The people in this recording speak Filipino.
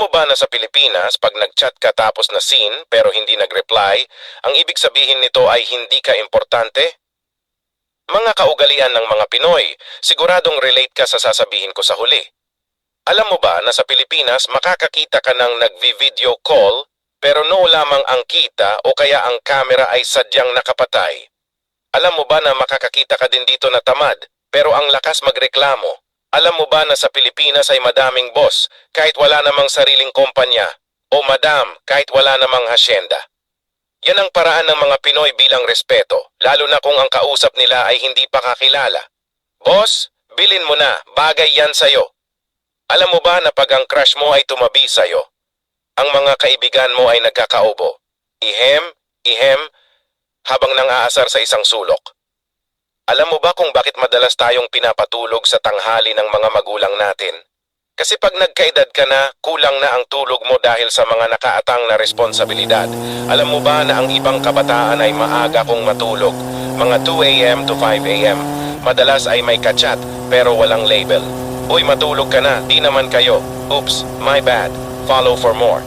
Alam mo ba na sa Pilipinas, pag nag-chat ka tapos na scene pero hindi nag-reply, ang ibig sabihin nito ay hindi ka importante? Mga kaugalian ng mga Pinoy, siguradong relate ka sa sasabihin ko sa huli. Alam mo ba na sa Pilipinas makakakita ka ng nagvi-video call pero no lamang ang kita o kaya ang camera ay sadyang nakapatay? Alam mo ba na makakakita ka din dito na tamad pero ang lakas magreklamo? Alam mo ba na sa Pilipinas ay madaming boss kahit wala namang sariling kumpanya o madam kahit wala namang hasyenda? Yan ang paraan ng mga Pinoy bilang respeto, lalo na kung ang kausap nila ay hindi pa kakilala. Boss, bilin mo na, bagay yan sa'yo. Alam mo ba na pag ang crush mo ay tumabi sa'yo, ang mga kaibigan mo ay nagkakaubo. Ihem, ihem, habang nang-aasar sa isang sulok. Alam mo ba kung bakit madalas tayong pinapatulog sa tanghali ng mga magulang natin? Kasi pag nagkaedad ka na, kulang na ang tulog mo dahil sa mga nakaatang na responsibilidad. Alam mo ba na ang ibang kabataan ay maaga kong matulog? Mga 2 a.m. to 5 a.m. Madalas ay may kachat pero walang label. Uy, matulog ka na, di naman kayo. Oops, my bad. Follow for more.